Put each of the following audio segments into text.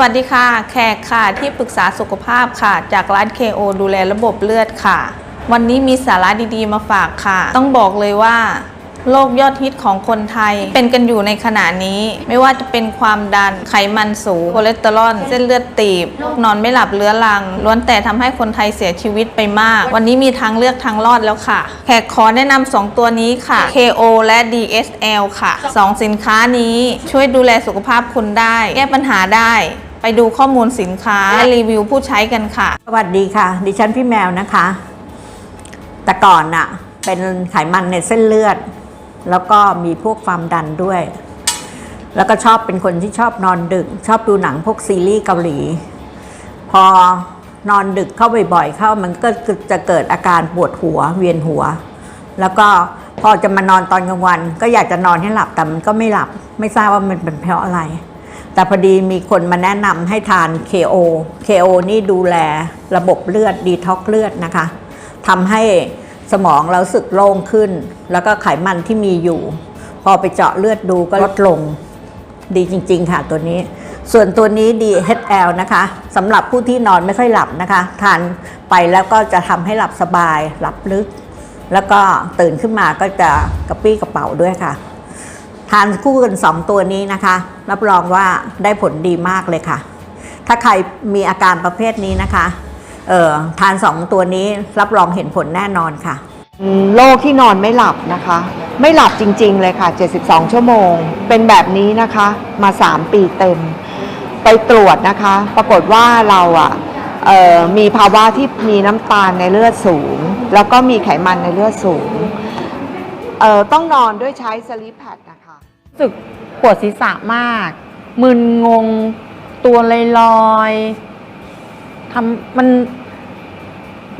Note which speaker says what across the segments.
Speaker 1: วัสดีค่ะ แขกค่ะที่ปรึกษาสุขภาพค่ะ จากร้าน KO ดูแลระบบเลือดค่ะ วันนี้มีสาระดีๆมาฝากค่ะ ต้องบอกเลยว่าโรคยอดฮิตของคนไทย เป็นกันอยู่ในขณะนี้ ไม่ว่าจะเป็นความดันไขมันสูงคอเลสเตอรอลเส้นเลือดตีบนอนไม่หลับเรื้อรังล้วนแต่ทำให้คนไทยเสียชีวิตไปมาก วันนี้มีทางเลือกทางรอดแล้วค่ะ แขกขอแนะนำสองตัวนี้ค่ะ KO และ DSL ค่ะสองสินค้านี้ช่วยดูแลสุขภาพคุณได้ แก้ปัญหาได้ ไปดูข้อมูลสินค้าและรีวิวผู้ใช้กันค่ะ
Speaker 2: สวัสดีค่ะ ดิฉันพี่แมวนะคะ แต่ก่อนน่ะ เป็นไขมันในเส้นเลือด แล้วก็มีพวกความดันด้วย แล้วก็ชอบเป็นคนที่ชอบนอนดึก ชอบดูหนังพวกซีรีส์เกาหลี พอนอนดึกเข้าบ่อยๆเข้ามันก็จะเกิดอาการปวดหัวเวียนหัว แล้วก็พอจะมานอนตอนกลางวัน ก็อยากจะนอนให้หลับแต่มันก็ไม่หลับ ไม่ทราบว่ามันเป็นเพราะอะไร แต่พอดีมีคนมาแนะนำให้ทาน KO KO นี่ดูแลระบบเลือดดีท็อกเลือดนะคะทำให้สมองเราสึกโล่งขึ้น แล้วก็ไขมันที่มีอยู่ พอไปเจาะเลือดดูก็ลดลงดีจริง ๆ ค่ะตัวนี้ ส่วนตัวนี้ DHL นะคะสำหรับผู้ที่นอนไม่ค่อยหลับนะคะ ทานไปแล้วก็จะทำให้หลับสบายหลับลึก แล้วก็ตื่นขึ้นมาก็จะกระปี้กระเป๋าด้วยค่ะ ทานคู่กัน 2 ตัวนี้นะคะ รับรองว่าได้ผลดีมากเลยค่ะ ถ้าใครมีอาการประเภทนี้นะคะเอ่อทาน 2 ตัวนี้รับรองเห็นผลแน่นอนค่ะ
Speaker 3: โรคที่นอนไม่หลับนะคะ ไม่หลับจริง ๆ เลยค่ะ 72 ชั่วโมง เป็นแบบนี้นะคะมา 3 ปีเต็ม ไปตรวจนะคะ ปรากฏว่าเราอะเอ่อมีภาวะที่มีน้ำตาลในเลือดสูง แล้วก็มีไขมันในเลือดสูง เอ่อต้องนอนด้วยใช้สลีปแพดนะคะรู้สึกปวดศีรษะมาก มึนงงตัวลอยๆทำมัน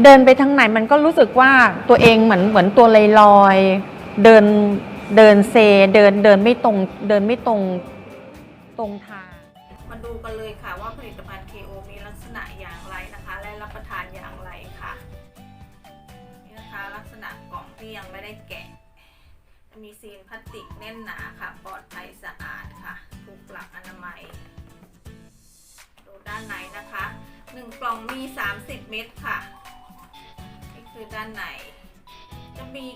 Speaker 3: เดินไปทางไหนมันก็รู้สึกว่าตัวเองเหมือนเหมือนตัวลอยลอยๆเดินเดินเซเดินเดินไม่ตรง เดินไม่ตรงตรงทาง
Speaker 1: มาดูกันเลยค่ะว่าผลิตภัณฑ์ KO มีลักษณะอย่างไรนะคะ และรับประทานอย่างไรค่ะ นี่นะคะลักษณะกล่องที่ยังไม่ได้แกะจะ มีซีนพลาสติกแน่นหนาค่ะ ปลอดภัยสะอาดค่ะ ถูกหลักอนามัย ดูด้านในนะคะ 1 กล่องมี 30 เม็ดค่ะ นี่คือด้านใน จะมี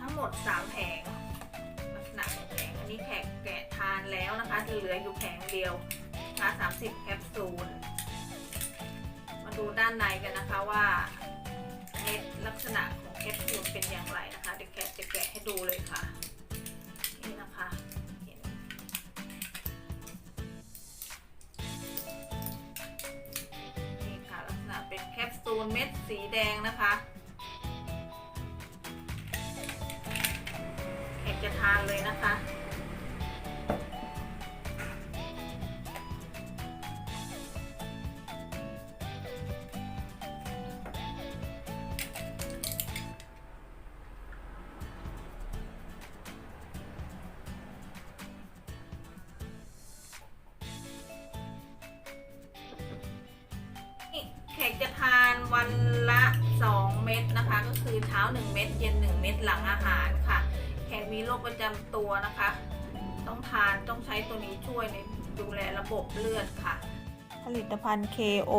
Speaker 1: ทั้งหมด 3 แผง ลักษณะของแผงอันนี้แขกแกะทานแล้วนะคะ จะเหลืออยู่แผงเดียวนะคะ30 แคปซูล มาดูด้านในกันนะคะว่า เม็ดลักษณะของแคปซูลเป็นอย่างไรนะ ดูเลยค่ะ นี่นะคะนี่ค่ะลักษณะเป็นแคปซูลเม็ดสีแดงนะคะแขกจะทานเลยนะคะ ขกจะทานวันละ 2 เม็ดนะคะ ก็คือเช้า 1 เม็ดเย็น 1 เม็ดหลังอาหารค่ะ แขกมีโรคประจำตัวนะคะ ต้องทานต้องใช้ตัวนี้ช่วยในดูแลระบบเลือดค่ะ ผลิตภัณฑ์ KO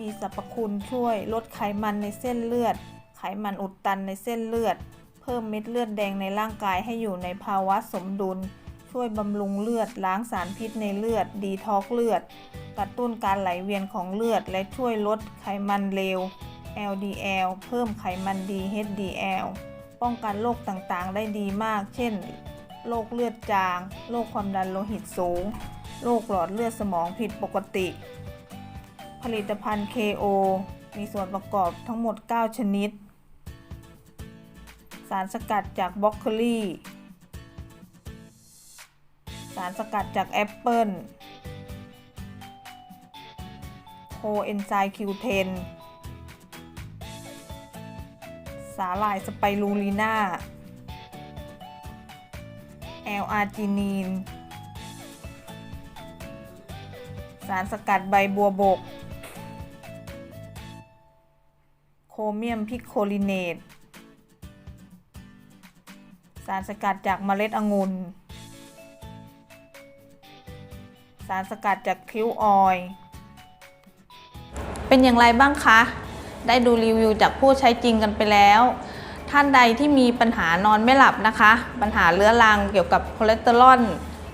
Speaker 1: มีสรรพคุณช่วยลดไขมันในเส้นเลือด ไขมันอุดตันในเส้นเลือด เพิ่มเม็ดเลือดแดงในร่างกายให้อยู่ในภาวะสมดุล ช่วยบำรุงเลือดล้างสารพิษในเลือด ดีท็อกเลือด กระตุ้นการไหลเวียนของเลือด และช่วยลดไขมันเลว LDL เพิ่มไขมันดี HDL ป้องกันโรคต่างๆ ได้ดีมาก เช่น โรคเลือดจาง โรคความดันโลหิตสูง โรคหลอดเลือดสมองผิดปกติ ผลิตภัณฑ์ KO มีส่วนประกอบทั้งหมด 9 ชนิด สารสกัดจากบล็อกโคลีสารสกัดจากแอปเปิล เอนไซม์ Q10 สาหร่ายสไปรูลีนาแอลอาร์จินีน สารสกัดใบบัวบก โคเมียมพิโคลิเนต สารสกัดจากเมล็ดองุ่น สารสกัดจากคิ้วออยล์ เป็นอย่างไรบ้างคะ ได้ดูรีวิวจากผู้ใช้จริงกันไปแล้ว ท่านใดที่มีปัญหานอนไม่หลับนะคะ ปัญหาเรื้อรังเกี่ยวกับคอเลสเตอรอล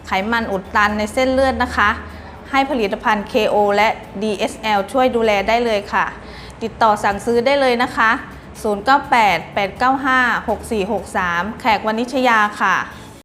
Speaker 1: ไขมันอุดตันในเส้นเลือดนะคะ ให้ผลิตภัณฑ์ KO และ DSL ช่วยดูแลได้เลยค่ะ ติดต่อสั่งซื้อได้เลยนะคะ 098 895 6463 แขกวณิชยาค่ะ